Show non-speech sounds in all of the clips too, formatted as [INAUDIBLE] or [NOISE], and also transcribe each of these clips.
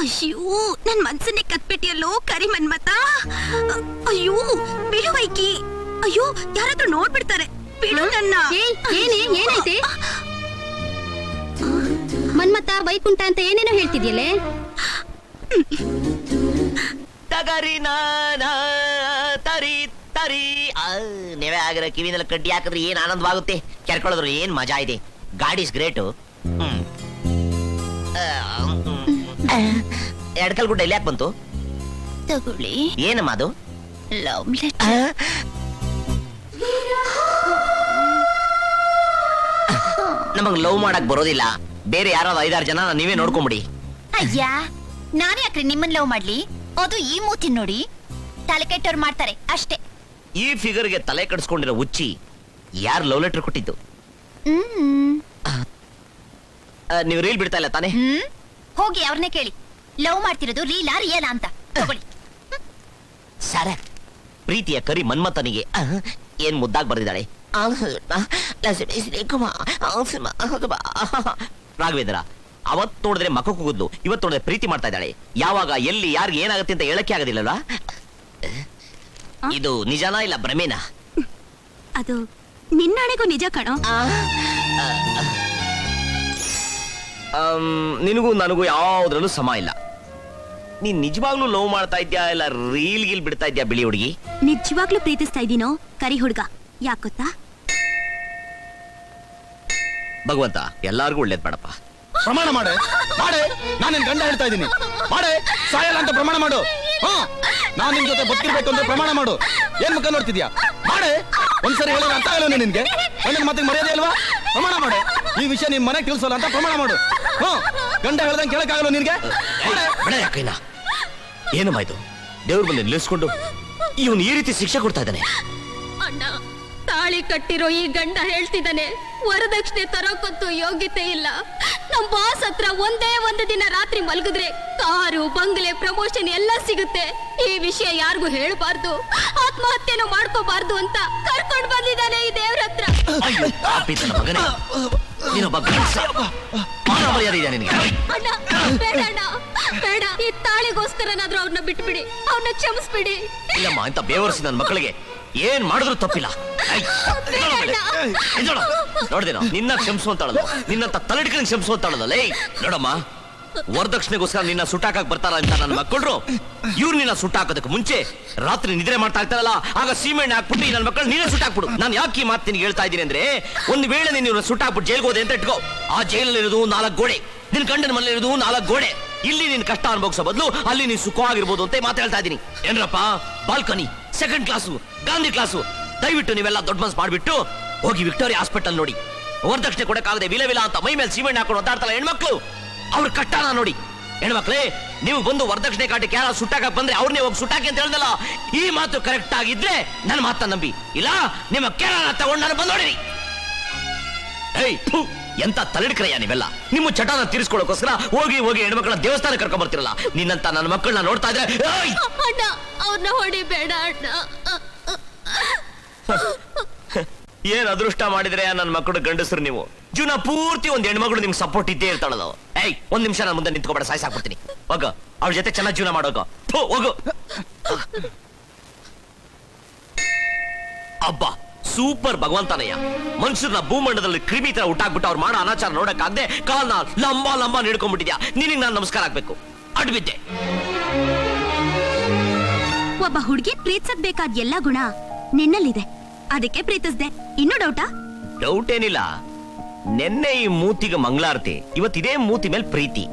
ಅಯ್ಯೋ ನನ್ ಮನ್ಸನ್ನೇ ಕತ್ಬಿಟ್ಟಿಯಲ್ಲೋ ಕರಿ ಮನ್ಮತ ಅಯ್ಯೋ ಬಿಡು ವೈಕಿ ಅಯ್ಯೋ ಯಾರಾದ್ರೂ ನೋಡ್ಬಿಡ್ತಾರೆ. ಬಿಡು ನನ್ನ. ಏನೇ ಏನೈತೆ ಮನ್ಮತ ವೈಕುಂಠ ಅಂತ ಏನೇನೋ ಹೇಳ್ತಿದ್ಯಲ್ಲೇ? ತಗರಿ ನಾನ ತರಿ ತರಿ. ಅ ನೀವೇ ಆಗಿರೋ ಕಿವಿನಲ್ಲಿ ಕಡ್ಡಿ ಹಾಕಿದ್ರೆ ಏನ್ ಆನಂದವಾಗುತ್ತೆ? ಕೆರ್ಕೊಳ್ಳೋದ್ರು ಏನ್ ಮಜಾ ಇದೆ? ಗಾಡಿ ಇಸ್ ಗ್ರೇಟು ಎಡ್ಕಲ್ ಗುಡ್ಡ ಎಲ್ಲಿ ಯಾಕೆ ಬಂತು? ತಗೊಳ್ಳಿ. ಏನಮ್ಮ ಅದು? ಲವ್ ಲೆಟರ್ ನಮಗ್ ಲವ್ ಮಾಡಕ್ ಬರೋದಿಲ್ಲ. ಬೇರೆ ಯಾರಾದ್ರೂ ಐದಾರು ಜನ ನೀವೇ ನೋಡ್ಕೊಂಬಿಡಿ. ಅಯ್ಯ ನಾನು ಯಾಕ್ರಿ ನಿಮ್ಮನ್ ಲವ್ ಮಾಡ್ಲಿ? ಅದು ಈ ಮೂತಿ ನೋಡಿ. ತಲೆ ಕೆಟ್ಟವ್ರು ಮಾಡ್ತಾರೆ ಅಷ್ಟೇ. ಈ ಫಿಗರ್ಗೆ ತಲೆ ಕಡಿಸ್ಕೊಂಡಿರೋ ಉಚ್ಚಿ ಯಾರು ಲವ್ ಲೆಟರ್ ಕೊಟ್ಟಿದ್ದು? ಹ್ಮ್. ಆ, ನೀವು ರೀಲ್ ಬಿಡ್ತಾ ಇಲ್ಲ ತಾನೇ? ಹ್ಮ್. ಹೋಗಿ ಅವ್ರನ್ನೇ ಕೇಳಿ. ಲವ್ ಮಾಡ್ತಿರೋದು ಲೀಲಾ ರಿಯಲಾ ಅಂತ. ತಗೊಳ್ಳಿ. ಸರ ಪ್ರೀತಿಯ ಕರಿ ಮನ್ಮಥನಿಗೆ ಅಹ್, ಏನ್ ಮುದ್ದಾಗ್ ಬರ್ದಿದ್ದಾಳೆ? ರಾಘವೇಂದ್ರ ಅವತ್ ನೋಡಿದ್ರೆ ಮಕ್ಕ ಕೂಗುದ್ಲು ಇವತ್ ನೋಡಿದ್ರೆ ಪ್ರೀತಿ ಮಾಡ್ತಾ ಇದ್ದಾಳೆ. ಯಾವಾಗ ಎಲ್ಲಿ ಯಾರಿಗೆ ಏನಾಗುತ್ತೆ ಅಂತ ಹೇಳಕ್ಕೆ ಆಗೋದಿಲ್ಲಲ್ಲ ಇದು ನಿಜನಾ ಇಲ್ಲ ಭ್ರಮೇನಾ? ಅದು ನಿನ್ನಾಣೆಗೂ ನಿಜ ಕಣೋ. ಅಮ್, ನಿನಗೂ ನನಗೂ ಯಾವ್ದ್ರಲ್ಲೂ ಸಮ ಇಲ್ಲ. ನೀನ್ ನಿಜವಾಗ್ಲೂ ಲವ್ ಮಾಡ್ತಾ ಇದ್ಯಾ ಇಲ್ಲ ರೀಲ್ ಗಿಲ್ ಬಿಡ್ತಾ ಇದ್ಯಾ ಬಿಳಿ ಹುಡುಗಿ? ನಿಜವಾಗ್ಲೂ ಪ್ರೀತಿಸ್ತಾ ಇದೀನೋ ಕರಿ ಹುಡ್ಗ. ಯಾಕೊತ್ತಾ ಭಗವಂತ ಎಲ್ಲಾರ್ಗೂ ಒಳ್ಳೇದ್ ಮಾಡಪ್ಪ. ಪ್ರಮಾಣ ಮಾಡು. ಮಾಡೆ. ನಾನು ನಿನ್ ಗಂಡ ಹೇಳ್ತಾ ಇದ್ದೀನಿ. ಮಾಡೆ. ಸಾಯಲ್ಲ ಅಂತ ಪ್ರಮಾಣ ಮಾಡು. ಹಾ. ನಾನ್ ನಿನ್ ಜೊತೆ ಬದುಕಿರ್ಬೇಕು ಅಂತ ಪ್ರಮಾಣ ಮಾಡು. ಏನ್ ಮುಖ ನೋಡ್ತಿದ್ಯಾ? ಮಾಡೆ. ಒಂದ್ಸರಿ ಹೇಳೋದು ಅರ್ಥ ಆಗಲ್ಲ ನಿನ್ಗೆ. ಗಂಡನ ಮಾತಿಗೆ ಮರ್ಯಾದೆ ಅಲ್ವಾ? ಪ್ರಮಾಣ ಮಾಡೆ. ಈ ವಿಷಯ ನಿಮ್ ಮನೆಗೆ ತಿಳಿಸೋಲ್ಲ ಅಂತ ಪ್ರಮಾಣ ಮಾಡು. ಹಾ ಗಂಡ ಹೇಳ್ದಂಗೆ ಕೇಳಕ್ಕಾಗಲ್ಲ ನಿನ್ಗೆ? ಮಾಡೆ ಬೇಡ ಯಾಕೈನ? ಏನಮ್ಮ ಇದು ದೇವ್ರ ಬಂದು ನಿಲ್ಲಿಸ್ಕೊಂಡು ಇವನು ಈ ರೀತಿ ಶಿಕ್ಷೆ ಕೊಡ್ತಾ ಇದ್ದಾನೆ? ಅಣ್ಣ ತಾಳಿ ಕಟ್ಟಿರೋ ಈ ಗಂಡ ಹೇಳ್ತಿದ್ದಾನೆ. ವರದಕ್ಷಿಣೆ ತರೋಕಂತೂ ಯೋಗ್ಯತೆ ಇಲ್ಲ. ನಮ್ ಬಾಸ್ ಹತ್ರ ಒಂದೇ ಒಂದು ದಿನ ರಾತ್ರಿ ಮಲಗಿದ್ರೆ ಕಾರು ಬಂಗ್ಲೆ ಪ್ರಮೋಷನ್ ಎಲ್ಲ ಸಿಗುತ್ತೆ. ಈ ವಿಷಯ ಯಾರಿಗೂ ಹೇಳಬಾರ್ದು. ಆತ್ಮಹತ್ಯೆನೂ ಮಾಡ್ಕೋಬಾರ್ದು ಅಂತ ಕರ್ಕೊಂಡು ಬಂದಿದ್ದಾನೆ ಈ ದೇವ್ರ ಹತ್ರ. ಅಣ್ಣ ಬೇಡ ಅಣ್ಣ ಬೇಡ. ಈ ತಾಳಿಗೋಸ್ಕರನಾದ್ರೂ ಅವ್ರನ್ನ ಬಿಟ್ಬಿಡಿ. ಅವ್ರನ್ನ ಕ್ಷಮಿಸ್ಬಿಡಿ. ಇಲ್ಲಮ್ಮ ಅಂತ ಬೇವರ್ಸಿ ನನ್ನ ಮಕ್ಕಳಿಗೆ ಏನ್ ಮಾಡಿದ್ರು ತಪ್ಪಿಲ್ಲ. ನೋಡ್ದೇನೋ ನಿನ್ನ ಕ್ಷಮಿಸುವಂತಾಳಲ್ಲ ನಿನ್ನಂತ ತಲೆಡ್ಕನ್ ಕ್ಷಮಿಸುವಂತಾಳಲ್ಲ ಲೇ ನೋಡಮ್ಮ. ವರದಕ್ಷಿಣೆಗೋಸ್ಕರ ನಿನ್ನ ಸುಟ್ಟಾಕಕ್ ಬರ್ತಾರ ಅಂತ ನನ್ನ ಮಕ್ಕಳು ಇವ್ರು ನಿನ್ನ ಸುಟ್ಟಾಕೋದಕ್ಕೆ ಮುಂಚೆ ರಾತ್ರಿ ನಿದ್ರೆ ಮಾಡ್ತಾ ಇರ್ತಾರಲ್ಲ ಆಗ ಸೀಮೆಣ್ಣೆ ಹಾಕ್ಬಿಟ್ಟು ನನ್ನ ಮಕ್ಕಳು ನೀನೇ ಸುಟ್ಟಾಕ್ಬಿಡು. ನಾನು ಯಾಕೆ ಈ ಮಾತು ನಿನ್ಗೆ ಹೇಳ್ತಾ ಇದ್ದೀನಿ ಅಂದ್ರೆ ಒಂದ್ ವೇಳೆ ನೀನು ಇವ್ರನ್ನ ಸುಟ್ಟಾಕ್ಬಿಟ್ಟು ಜೈಲ್ಗೋದೆ ಹೋದೆ ಅಂತ ಇಟ್ಕೋ. ಆ ಜೈಲಲ್ಲಿ ಇರೋದು ನಾಲ್ಕು ಗೋಡೆ. ನಿನ್ ಗಂಡನ ಮನೇಲಿ ಇರೋದು ನಾಲ್ಕು ಗೋಡೆ. ಇಲ್ಲಿ ನೀನ್ ಕಷ್ಟ ಅನುಭವಿಸೋ ಬದಲು ಅಲ್ಲಿ ನೀನ್ ಸುಖವಾಗಿರ್ಬೋದು ಅಂತ ಮಾತು ಹೇಳ್ತಾ ಇದೀನಿ ಏನ್ರಪ್ಪ balcony second class Gandhi class ದಯವಿಟ್ಟು ನೀವೆಲ್ಲ ದೊಡ್ಡ ಮನ್ಸ್ ಮಾಡಿಬಿಟ್ಟು ಹೋಗಿ ವಿಕ್ಟೋರಿಯಾ ಹಾಸ್ಪಿಟಲ್ ನೋಡಿ. ವರದಕ್ಷಿಣೆ ಕೊಡಕ್ಕಾಗದೆ ವಿಲ ವಿಲ ಅಂತ ಮೈ ಮೇಲೆ ಸೀಮೆಣ್ಣೆ ಹಾಕೊಂಡು ಒದ್ದಾಡ್ತಾರ ಹೆಣ್ಮಕ್ಳು. ಅವ್ರ ಕಟ್ಟಾನ ನೋಡಿ. ಹೆಣ್ಮಕ್ಳೇ ನೀವು ಬಂದು ವರದಕ್ಷಿಣೆ ಕಾಟಿ ಯಾರು ಸುಟ್ಟಾಕ ಬಂದ್ರೆ ಅವ್ರನ್ನೇ ಹೋಗಿ ಸುಟ್ಟಾಕಿ ಅಂತ ಹೇಳ್ದಲ್ಲ ಈ ಮಾತು ಕರೆಕ್ಟ್ ಆಗಿದ್ರೆ ನನ್ನ ಮಾತನ್ನ ನಂಬಿ. ಇಲ್ಲ ನಿಮ್ಮ ಕೇರಳ ತಗೊಂಡು ನಾನು ಬಂದೋಡಿರಿ ಏಯ್ ಥು, ಎಂತ ತಲೆಡ್ಕ್ರಯ್ಯ ನೀವೆಲ್ಲ? ನಿಮ್ಮ ಚಟಾನ ತೀರಿಸ್ಕೊಳ್ಳೋಕೋಸ್ಕರ ಹೋಗಿ ಹೋಗಿ ಹೆಣ್ಮಕ್ಳ ದೇವಸ್ಥಾನ ಕರ್ಕೊಂಡ್ ಬರ್ತಿರಲ್ಲ? ನಿನ್ನಂತ ನನ್ನ ಮಕ್ಕಳನ್ನ ನೋಡ್ತಾ ಇದ್ರೆ ಏಯ್! ಅಣ್ಣ ಅವ್ರನ್ನ ಹೊಡಿಬೇಡ ಅಣ್ಣ. ಏನ್ ಅದೃಷ್ಟ ಮಾಡಿದ್ರೆ ನನ್ನ ಮಕ್ಕಳು ಗಂಡಸರು ನೀವು? ಜೀವನ ಪೂರ್ತಿ ಒಂದ್ ಹೆಣ್ಮಗಳು ನಿಮ್ಗೆ ಸಪೋರ್ಟ್ ಇದ್ದೇ ಇರ್ತಾಳಲ್ಲ ಏಯ್ ಒಂದ್ ನಿಮಿಷ ನಾನು ಮುಂದೆ ನಿಂತ್ಕೊಬೇಡ ಸಾಯ್ಸಾಕ್ಬಿಡ್ತೀನಿ. ಹೋಗ ಅವ್ರ ಜೊತೆ ಚೆನ್ನಾಗಿ ಜೀವನ ಮಾಡೋಗ. ಹೋಗು. ಅಬ್ಬ ಸೂಪರ್ ಭಗವಂತನಯ್ಯ ಮನುಷ್ಯರನ್ನ ಭೂಮಂಡದಲ್ಲಿ ಕ್ರಿಮಿ ತರ ಹುಟ್ಟಾಕ್ಬಿಟ್ಟು ಅವ್ರು ಮಾಡೋ ಅನಾಚಾರ ನೋಡಕ್ಕಾಗದೆ ಕಾಲ್ನ ಲಂಬ ಲಂಬ ನೀಡ್ಕೊಂಡ್ಬಿಟ್ಟಿದ್ಯಾ. ನಿನಗೆ ನಾನು ನಮಸ್ಕಾರ ಆಗ್ಬೇಕು. ಅಡ್ಬಿದ್ದೆ. ಒಬ್ಬ ಹುಡುಗಿ ಪ್ರೀತಿಸದ್ ಬೇಕಾದ ಎಲ್ಲ ಗುಣ ನಿನ್ನಲ್ಲಿದೆ. ಅದಕ್ಕೆ ಪ್ರೀತಿಸ್ದೆ. ಇನ್ನೂ ಡೌಟಾ? ಡೌಟ್ ಏನಿಲ್ಲ. ನಿನ್ನೆ ಈ ಮೂತಿಗೆ ಮಂಗಳಾರತಿ. ಇವತ್ತಿದೇ ಮೂತಿ ಮೇಲೆ ಪ್ರೀತಿ.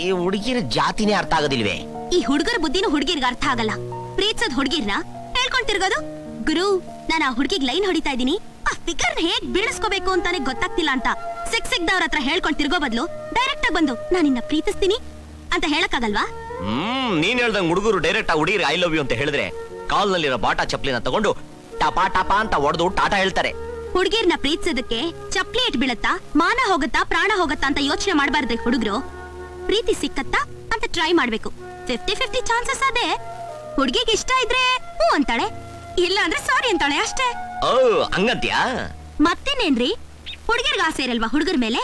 ಈ ಹುಡುಗಿರ ಜಾತಿನೇ ಅರ್ಥ ಆಗೋದಿಲ್ವೇ? ಈ ಹುಡುಗರ ಬುದ್ಧಿನೂ ಹುಡುಗಿರ್ಗ ಅರ್ಥ ಆಗಲ್ಲ. ಪ್ರೀತಿಸದ್ ಹುಡುಗಿರ್ನ ಹೇಳ್ಕೊಂಡ್ ತಿರ್ಗೋದು? ಗುರು ನಾನು ಆ ಹುಡುಗಿಗೆ ಲೈನ್ ಹೊಡಿತಾ ಇದೀನಿ ಆ ಫಿಗರ್ ಹೇಗ್ ಬೀಳಿಸ್ಕೋಬೇಕು ಅಂತಾನೆ ಗೊತ್ತಾಗ್ತಿಲ್ಲ ಅಂತ ಸಿಕ್ ಸಿಕ್ದವ್ರ ಹತ್ರ ಹೇಳ್ಕೊಂಡ್ ತಿರ್ಗೋ ಬದ್ಲು ಡೈರೆಕ್ಟ್ ಆಗಿ ಬಂದು ನಿನ್ನ ಪ್ರೀತಿಸ್ತೀನಿ ಅಂತ ಹೇಳಕ್ಕಾಗಲ್ವಾ? ಹ್ಮ್ ನೀನ್ ಹೇಳ್ದಂಗ್ ಹುಡುಗರು ಡೈರೆಕ್ಟ್ ಆ ಹುಡುಗಿರಿ ಐ ಲವ್ ಯು ಅಂತ ಹೇಳಿದ್ರೆ ಕಾಲ್ನಲ್ಲಿರೋ ಬಾಟಾ ಚಪ್ಲಿನ ತಗೊಂಡು ಟಪಾ ಟಪಾ ಅಂತ ಹೊಡೆದು ಟಾಟಾ ಹೇಳ್ತಾರೆ. ಹುಡುಗಿರ್ನ ಪ್ರೀತಿಸೋದಕ್ಕೆ ಚಪ್ಲಿ ಇಟ್ ಬೀಳತ್ತಾ ಮಾನ ಹೋಗತ್ತಾ ಪ್ರಾಣ ಹೋಗತ್ತಾ ಅಂತ ಯೋಚನೆ ಮಾಡಬಾರ್ದು ಹುಡುಗರು? ಪ್ರೀತಿ ಸಿಕ್ಕತ್ತಾ ಅಂತ ಟ್ರೈ ಮಾಡ್ಬೇಕು. ಫಿಫ್ಟಿ ಫಿಫ್ಟಿ ಚಾನ್ಸಸ್ ಅದೇ. ಹುಡುಗಿಗೆ ಇಷ್ಟ ಇದ್ರೆ ಹ್ಞೂ ಅಂತಾಳೆ. ಇಲ್ಲ ಅಂದ್ರೆ ಸಾರಿ ಅಂತಾಳೆ ಅಷ್ಟೇ. ಓ ಹಂಗಂತ್ಯಾ? ಮತ್ತೇನೇನ್ರಿ? ಹುಡುಗಿರ್ಗ ಆಸೆ ಇರಲ್ವಾ ಹುಡುಗರ ಮೇಲೆ?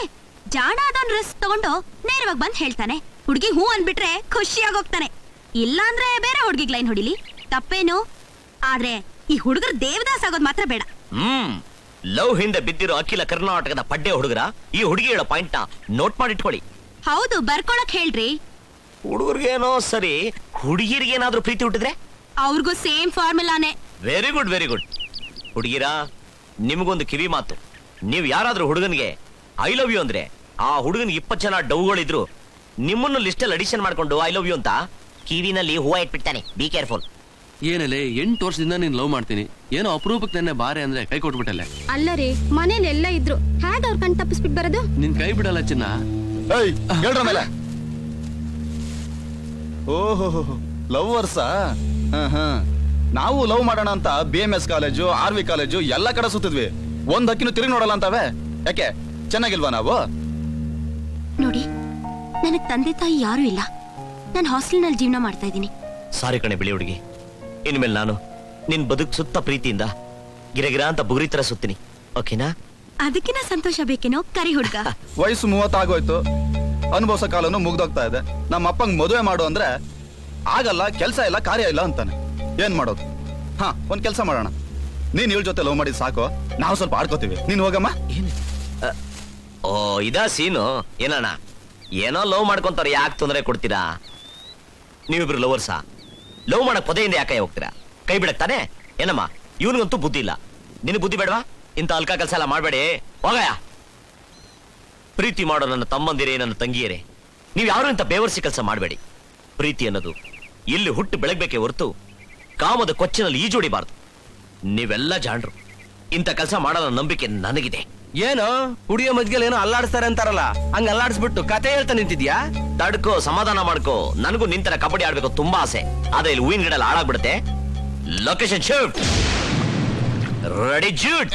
ಜಾಣ ಅದನ್ ರಿಸ್ಕ್ ತಗೊಂಡು ನೇರವಾಗಿ ಬಂದ್ ಹೇಳ್ತಾನೆ. ಹುಡುಗಿ ಹೂ ಅನ್ಬಿಟ್ರೆ ಖುಷಿಯಾಗಿ ಹೋಗ್ತಾನೆ ಇಲ್ಲಾಂದ್ರೆ ಬೇರೆ ಹುಡುಗಿಗ್ ಲೈನ್ ಹೊಡಿಲಿ. ತಪ್ಪೇನು? ಆದ್ರೆ ಈ ಹುಡುಗರು ದೇವದಾಸ್ ಆಗೋದ್ ಮಾತ್ರ ಬೇಡ. ಹ್ಮ್. ಲವ್ ಹಿಂದೆ ಬಿದ್ದಿರೋ ಅಖಿಲ ಕರ್ನಾಟಕದ ಪಡ್ಡೆ ಹುಡುಗರ ಈ ಹುಡುಗಿ ಹೇಳೋ ಪಾಯಿಂಟ್ನ ನೋಟ್ ಮಾಡಿಟ್ಕೊಳ್ಳಿ. ಹೌದು ಬರ್ಕೊಳಕ್ ಹೇಳ್ರಿ. ಹುಡುಗರಿಗೇನೋ ಸರಿ ಹುಡುಗಿರಿಗೇನಾದ್ರೂ ಪ್ರೀತಿ ಹುಟ್ಟಿದ್ರೆ? ಅವ್ರಿಗೂ ಸೇಮ್ ಫಾರ್ಮುಲಾನೇ. ವೆರಿ ಗುಡ್ ವೆರಿ ಗುಡ್ ಹುಡುಗಿರ ನಿಮಗೊಂದು ಕಿವಿ ಮಾತು. ನೀವು ಯಾರಾದ್ರೂ ಹುಡುಗನಿಗೆ ಐ ಲವ್ ಯು ಅಂದ್ರೆ ಆ ಹುಡುಗನಿಗೆ ಇಪ್ಪತ್ತು ಜನ ಡೌಗಳಿದ್ರು ನಿಮ್ಮನ್ನು ಲಿಸ್ಟಲ್ಲಿ ಅಡಿಷನ್ ಮಾಡ್ಕೊಂಡು ಐ ಲವ್ ಯು ಅಂತ ಕಿವಿನಲ್ಲಿ ಹೂವ ಇಟ್ಬಿಡ್ತಾನೆ. ಬಿ ಕೇರ್ಫುಲ್ ಏನಲೆ ಎಂಟು ವರ್ಷದಿಂದ ನೀನ್ ಲವ್ ಮಾಡ್ತೀನಿ. ಏನೋ ಅಪರೂಪಕ್ಕೆ ನನ್ನ ಬಾರೆ ಅಂದ್ರೆ ಕೈ ಕೊಟ್ಬಿಟ್ಟಲ್ಲ. ಅಲ್ಲ ರೀ ಮನೇಲಿ ಎಲ್ಲ ಇದ್ರು. ಹೇಗೆ ಅವ್ರ ಕಣ್ ತಪ್ಪಿಸ್ಬಿಟ್ ಬರೋದು? ನಿನ್ ಕೈ ಬಿಡಲ್ಲ ಚಿನ್ನ. ಏಯ್ ಲವ್ ಮೇಲೆ. ಓಹೋ ಲವ್ವರ್ಸಾ ನಾವು ಲವ್ ಮಾಡೋಣ ಅಂತ B M S college R V college ಎಲ್ಲ ಕಡೆ ಸುತ್ತಿದ್ವಿ. ಒಂದ್ ಹಕ್ಕಿನೂ ತಿರುಗಿ ನೋಡಲ್ಲ ಅಂತವೆ? ಯಾಕೆ? ಚೆನ್ನಾಗಿಲ್ವಾ ನಾವು? ನೋಡಿ ನನಗೆ ತಂದೆ ತಾಯಿ ಯಾರು ಇಲ್ಲ. ನಾನು ಹಾಸ್ಟೆಲ್ನಲ್ಲಿ ಜೀವನ ಮಾಡ್ತಾ ಇದ್ದೀನಿ. ಸಾರಿ ಕಣೆ ಬಿಳಿ ಹುಡುಗಿ. ಇನ್ಮೇಲೆ ನಾನು ನಿನ್ ಬದುಕ್ ಸುತ್ತ ಪ್ರೀತಿಯಿಂದ ಗಿರಗಿರ ಅಂತ ಬುಗುರಿ ತರ ಸುತ್ತೀನಿ. ಓಕೆನಾ? ಅದಕ್ಕಿನ ಸಂತೋಷ ಬೇಕೇನೋ ಕರಿ ಹುಡುಗ. [LAUGHS] ವಯಸ್ಸು ಮೂವತ್ತಾಗೋಯ್ತು. ಅನುಭವಿಸೋ ಕಾಲನು ಮುಗ್ದೋಗ್ತಾ ಇದೆ. ನಮ್ಮ ಅಪ್ಪಂಗ್ ಮದುವೆ ಮಾಡು ಅಂದ್ರೆ ಆಗಲ್ಲ ಕೆಲಸ ಇಲ್ಲ ಕಾರ್ಯ ಇಲ್ಲ ಅಂತಾನೆ. ಏನ್ ಮಾಡೋದು? ಹಾ, ಒಂದ್ ಕೆಲಸ ಮಾಡೋಣ. ನೀನ್ ಇವಳ ಜೊತೆ ಲವ್ ಮಾಡಿದ್ ಸಾಕು. ನಾವು ಸ್ವಲ್ಪ ಆಡ್ಕೋತೀವಿ. ನೀನ್ ಹೋಗಮ್ಮ. ಓ, ಇದಾ ಸೀನು? ಏನಣ್ಣ? ಏನೋ ಲವ್ ಮಾಡ್ಕೊಂತಾರ ಯಾಕೆ ತೊಂದರೆ ಕೊಡ್ತೀರಾ? ನೀವಿಬ್ರು ಲವರ್ಸಾ. ಲವ್ ಮಾಡಕ್ ಪೊದೆಯಿಂದ ಯಾಕೆ ಹೋಗ್ತೀರಾ? ಕೈ ಬಿಡಕ್ತಾನೆ ಏನಮ್ಮ? ಇವನಿಗಂತೂ ಬುದ್ಧಿ ಇಲ್ಲ. ನಿನ್ ಬುದ್ಧಿ ಬೇಡವಾ? ಇಂಥ ಅಲ್ಕಾ ಕೆಲಸ ಎಲ್ಲ ಮಾಡಬೇಡಿ. ಹೋಗಯ ಪ್ರೀತಿ ಮಾಡೋ ನನ್ನ ತಮ್ಮಂದಿರೇ, ನನ್ನ ತಂಗಿಯರೇ. ನೀವು ಯಾರು ಇಂಥ ಬೇವರ್ಸಿ ಕೆಲಸ ಮಾಡಬೇಡಿ. ಪ್ರೀತಿ ಅನ್ನೋದು ಇಲ್ಲಿ ಹುಟ್ಟು ಬೆಳಗ್ಬೇಕೆ ಹೊರತು ಕಾಮದ ಕೊಚ್ಚಿನಲ್ಲಿ ಈಜೋಡಿಬಾರ್ದು ನೀವೆಲ್ಲ ಜಾಣರು. ಇಂಥ ಕೆಲಸ ಮಾಡೋದ ನಂಬಿಕೆ ನನಗಿದೆ. ಏನು? ಹುಡುಗಿಯ ಮಜ್ಗೆಲ್ ಏನೋ ಅಲ್ಲಾಡಿಸ್ತಾರೆ ಅಂತಾರಲ್ಲ? ಹಂಗ ಅಲ್ಲಾಡಿಸ್ಬಿಟ್ಟು ಕತೆ ಹೇಳ್ತಾ ನಿಂತಿದ್ಯಾ? ತಡ್ಕೋ ಸಮಾಧಾನ ಮಾಡ್ಕೋ. ನನಗೂ ನಿಂತರ ಕಬಡ್ಡಿ ಆಡ್ಬೇಕು ತುಂಬಾ ಆಸೆ. ಆದ್ರೆ ಇಲ್ಲಿ ಹೂವಿನ ಗಿಡಲ್ಲಿ ಹಾಳಾಗ್ಬಿಡುತ್ತೆ. ಲೊಕೇಶನ್ ಶಿಫ್ಟ್ ರೆಡಿ ಜೂಟ್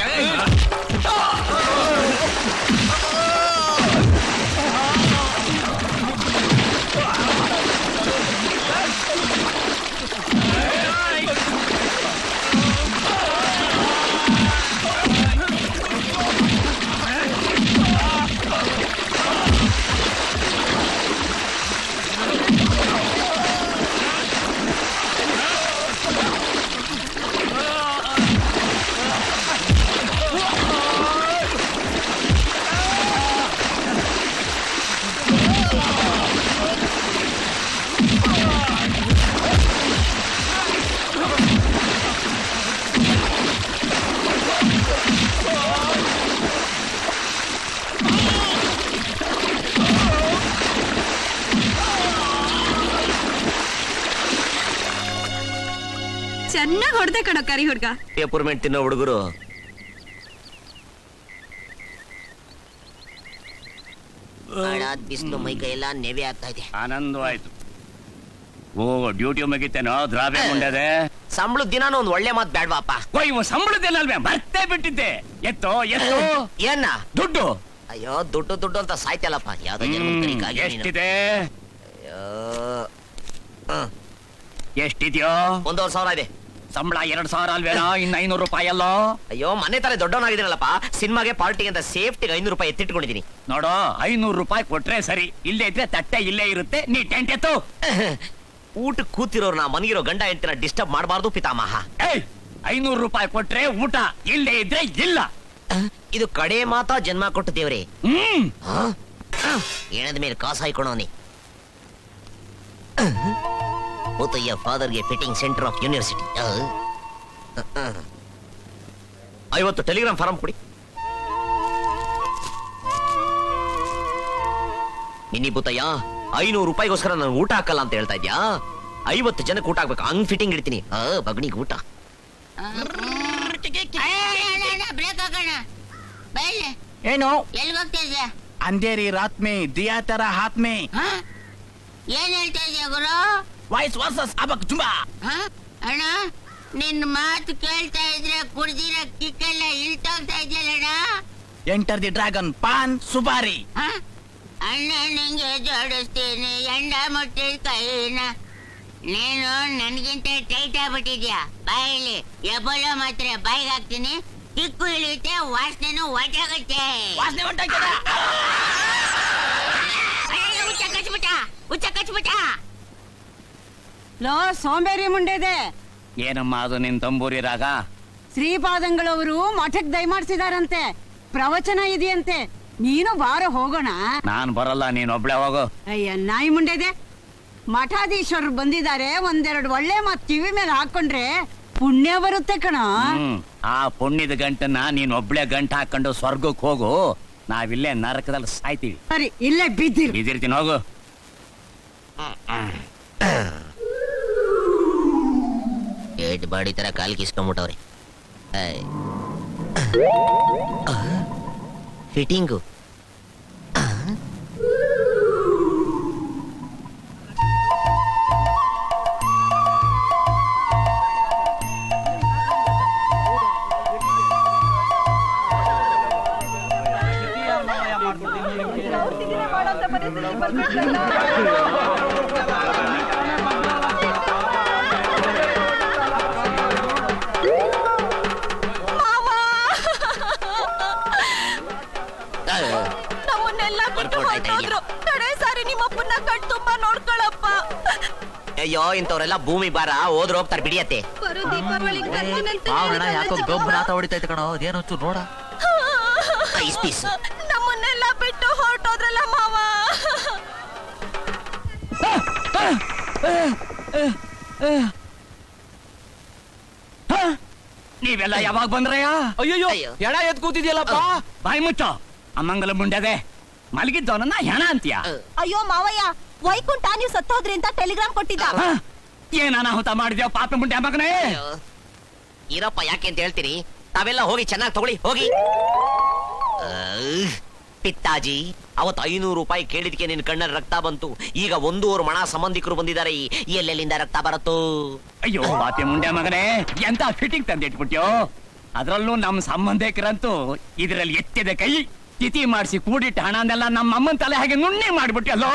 ಚೆನ್ನಾಗ್ ಹೊಡೆದೆ ಕಣೋ ಕರಿ ಹುಡ್ಗ. ಪೇಪರ್ಮೆಂಟ್ ತಿನ್ನೋ ಹುಡುಗರು. ಬಿಸಿಲು ಮೈ ಕೈ ಎಲ್ಲ ನೆವೆ ಆಗ್ತಾ ಇದೆ. ಆನಂದವಾಯ್ತು. ಓ ಡ್ಯೂಟಿ ಮುಗಿತೇನೋ ದ್ರಾವ್ಯ ಮುಂಡದೆ ಸಂಬಳ ದಿನಾನು ಒಂದ್ ಒಳ್ಳೆ ಮಾತು ಬೇಡವಾಪ ಓ ಇವ ಸಂಬಳದಲ್ಲಲ್ವೇ ಮರ್ತೇ ಬಿಟ್ಟಿದ್ದೆ. ಎತ್ತೋ ಎತ್ತೋ. ಏನ? ದುಡ್ಡು. ಅಯ್ಯೋ ದುಡ್ಡು ದುಡ್ಡು ಅಂತ ಸಾಯ್ತಲ್ಲಪ್ಪ. ಯಾವ್ದೋ ಕರಿಕಾಗಿ ನೀನು. ಎಷ್ಟಿದೆ? ಅಯ್ಯೋ. ಹ್ಮ್, ಎಷ್ಟಿದ್ಯೋ? ಒಂದೂವರೆ ಸಾವಿರ ಇದೆ. ಸಂಬಳ ಎರಡ್ ಸಾವಿರ ಅಲ್ವೇನೋ? ಇನ್ನ ಐನೂರು ರೂಪಾಯಿ ಅಲ್ಲೋ ಅಯ್ಯೋ ಮನೆ ತಲೆ ದೊಡ್ಡವನಾಗಿದ್ದೀನಲ್ಲಪ್ಪ. ಸಿನಿಮಾಗೆ ಪಾರ್ಟಿಗೆ ಅಂತ ಸೇಫ್ಟಿಗೆ ಐನೂರು ರೂಪಾಯಿ ಎತ್ತಿಟ್ಕೊಂಡಿದ್ದೀನಿ. ನೋಡೋ ಐನೂರು ರೂಪಾಯಿ ಕೊಟ್ರೆ ಸರಿ. ಇಲ್ಲೇ ಇದ್ರೆ ತಟ್ಟೆ ಇಲ್ಲೇ ಇರುತ್ತೆ. ನೀ ಟೆಂಟ್ ಎತ್ತು. ಕೂತಿರೋರು ನಾ ಮನಗಿರೋ ಗಂಡ ಹೆಂಡತಿನ ಡಿಸ್ಟರ್ಬ್ ಮಾಡಬಾರ್ದು ಪಿತಾಮಹ. ಏಯ್ ಐನೂರು ರೂಪಾಯಿ ಕೊಟ್ರೆ ಊಟ. ಇಲ್ಲೇ ಇದ್ರೆ ಇಲ್ಲ. ಇದು ಕಡೆ ಮಾತಾ ಜನ್ಮ ಕೊಟ್ಟು ದೇವ್ರೆ. ಹ್ಮ್. ಎಣದ ಮೇಲೆ ಕಾಸು ಹಾಯ್ಕೊಳೋನಿ? ಮುತ್ತಯ್ಯ ಫಾದರ್ಗೆ ಫಿಟ್ಟಿಂಗ್ ಸೆಂಟರ್ ಆಫ್ ಯೂನಿವರ್ಸಿಟಿ. ಐವತ್ತು ಟೆಲಿಗ್ರಾಮ್ ಫಾರಂ ಕೊಡಿ. ನಿನ್ನಿ ಭೂತಯ್ಯ ಐನೂರು ರೂಪಾಯಿಗೋಸ್ಕರ ನಾನು ಊಟ ಹಾಕಲ್ಲ ಅಂತ ಹೇಳ್ತಾ ಇದ್ಯಾ? ಐವತ್ತು ಜನಕ್ಕೆ ಊಟ ಹಾಕ್ಬೇಕು, ಹಂಗ್ ಫಿಟ್ಟಿಂಗ್ ಇಡ್ತೀನಿ. ಆ, ಬಗ್ನಿಗೆ ಊಟ. ಏನು ಅಂಧೇರಿ ರಾತ್ಮೇ ದಿಯಾ ತರ ಹಾತ್ಮೆ? ಏನ್ ಹೇಳ್ತಾ ಗುರು ವಾಯ್ಸ್ ವರ್ಸಸ್ ಅಬಕ್ ಜುಂಬಾ ಹ? ಅಣ್ಣ ನಿನ್ ಮಾತು ಕೇಳ್ತಾ ಇದ್ರೆ ಕುಡ್ದಿರ ಕಿಕ್ಕೆಲ್ಲ ಇಳ್ತೋಗ್ತಾ ಇದೆಯಲ್ಲಣ್ಣ enter the dragon paan supari. ಹಾ? ಅಣ್ಣ ನಿಂಗೆ ಜೋಡಿಸ್ತೀನಿ ಎಂಡ ಮುಟ್ಟಿ ಕೈನ. ನೀನು ನನ್ಗಿಂತ ಟೈಟ್ ಆಗ್ಬಿಟ್ಟಿದ್ಯಾ? ಬಾಯಲ್ಲಿ ಎಬ್ಬಲ ಮಾತ್ರ ಬಾಯಿಗೆ ಹಾಕ್ತೀನಿ. ಕಿಕ್ಕು ಇಳಿಯುತ್ತೆ ವಾಸನೆನೂ ಒಟ್ಟಾಗುತ್ತೆ ವಾಸನೆ ಹೊಂಟಾಗ್ತದ ಅಯ್ಯೋ, ಹುಚ್ಚ ಕಚ್ಬಿಟ್ಟ ಹುಚ್ಚ ಕಚ್ಬಿಟ್ಟ ಲೋ ಸೋಂಬೇರಿ ಮುಂಡೆದೆ ಏನಮ್ಮ ಅದು ನಿನ್ ತಂಬೂರಿ ರಾಗ? ಶ್ರೀಪಾದಂಗಳವರು ಮಠಕ್ ದಯಮಾಡ್ಸಿದಾರಂತೆ ಪ್ರವಚನ ಇದೆಯಂತೆ. ನೀನು ಬಾರ ಹೋಗೋಣ. ನಾನ್ ಬರಲ್ಲ ನೀನ್ ಒಬ್ಳೆ ಹೋಗು. ಅಯ್ಯ ನಾಯಿ ಮುಂಡೆದೆ ಮಠಾಧೀಶರು ಬಂದಿದ್ದಾರೆ ಒಂದೆರಡು ಒಳ್ಳೆ ಮಾತ್ ಕಿವಿ ಮೇಲೆ ಹಾಕೊಂಡ್ರೆ ಪುಣ್ಯ ಬರುತ್ತೆ ಕಣ. ಹ್ಮ್ ಆ ಪುಣ್ಯದ ಗಂಟನ್ನ ನೀನ್ ಒಬ್ಳೆ ಗಂಟ ಹಾಕೊಂಡು ಸ್ವರ್ಗಕ್ಕೆ ಹೋಗು. ನಾವಿಲ್ಲೇ ನರಕದಲ್ಲಿ ಸಾಯ್ತೀವಿ. ಸರಿ ಇಲ್ಲೇ ಬಿದ್ದಿರು. ಬಿದ್ದಿರ್ತೀನಿ ಹೋಗು. ಏಟ್ ಬಾಡಿ ತರ ಕಾಲ್ ಕಿಸ್ಕೊಂಬಿಟ್ಟವ್ರೆ ಫಿಟ್ಟಿಂಗು ಅಯ್ಯೋ ಇಂಥವ್ರೆಲ್ಲ ಭೂಮಿ ಬಾರ ಹೋದ್ರ ಹೋಗ್ತಾರೆ ಬಿಡಿಯತ್ತೆ. ಬರೋ ದೀಪಾವಳಿಗೆ ಬರ್ತೀನಂತ ಯಾಕೋ ಗೊಬ್ಬರ ಹೊಡಿತೈತೆ ಕಣೋ ಅದೇನು ನೋಡ. Ice piece. ನಮ್ಮನ್ನೆಲ್ಲ ಬಿಟ್ಟು ಹೊರಟೋದ್ರಲ್ಲ ಮಾವ. ನೀವೆಲ್ಲ ಯಾವಾಗ ಬಂದ್ರಯ್ಯ? ಅಯ್ಯಯ್ಯೋ. ಅಯ್ಯೋ. ಎಡ ಎದ್ ಕೂತಿದ್ಯಲ್ಲಪ್ಪ? ಬಾಯಿ ಮುಚ್ಚೋ. ಅಮ್ಮಂಗಲ ಮುಂಡದೆ. ಮಲಗಿದ್ದವನನ್ನ ಹೆಣ ಅಂತೀಯ? ಅಯ್ಯೋ ಮಾವಯ್ಯ ವೈಕುಂಠ ನೀವು ಸತ್ತೋದ್ರಿ ಅಂತ ಟೆಲಿಗ್ರಾಮ್ ಕೊಟ್ಟಿದ್ದ. ಹ? ಏನ್ ಅನಾಹುತ ಮಾಡಿದ್ಯೋ ಪಾಪ ಮುಂಡೆ ಮಗನೇ? ಇರಪ್ಪ ಯಾಕೆ ಅಂತ ಹೇಳ್ತೀರಿ ತಾವೆಲ್ಲ ಹೋಗಿ ಚೆನ್ನಾಗಿ ತಗೊಳ್ಳಿ ಹೋಗಿ. ಪಿತ್ತಾಜಿ ಅವತ್ತು ಐನೂರು ರೂಪಾಯಿ ಕೇಳಿದ್ಕೆ ನಿನ್ ಕಣ್ಣಲ್ಲಿ ರಕ್ತ ಬಂತು. ಈಗ ಒಂದೂವರೆ ಮಣ ಸಂಬಂಧಿಕರು ಬಂದಿದ್ದಾರೆ. ಎಲ್ಲೆಲ್ಲಿಂದ ರಕ್ತ ಬರುತ್ತೋ? ಅಯ್ಯೋ ಪಾಪಿ ಮುಂಡೆ ಮಗನೇ ಎಂತ ಫಿಟ್ಟಿಂಗ್ ತಂದಿಟ್ಬಿಟ್ಯೋ? ಅದ್ರಲ್ಲೂ ನಮ್ ಸಂಬಂಧಿಕರಂತೂ ಇದರಲ್ಲಿ ಎತ್ತಿದೆ ಕೈ. ತಿಥಿ ಮಾಡಿಸಿ ಕೂಡಿಟ್ಟ ಹಣನೆಲ್ಲ ನಮ್ಮ ಅಮ್ಮನ ತಲೆ ಹಾಗೆ ನುಣ್ಣಿ ಮಾಡಿಬಿಟ್ಟೆ ಔ.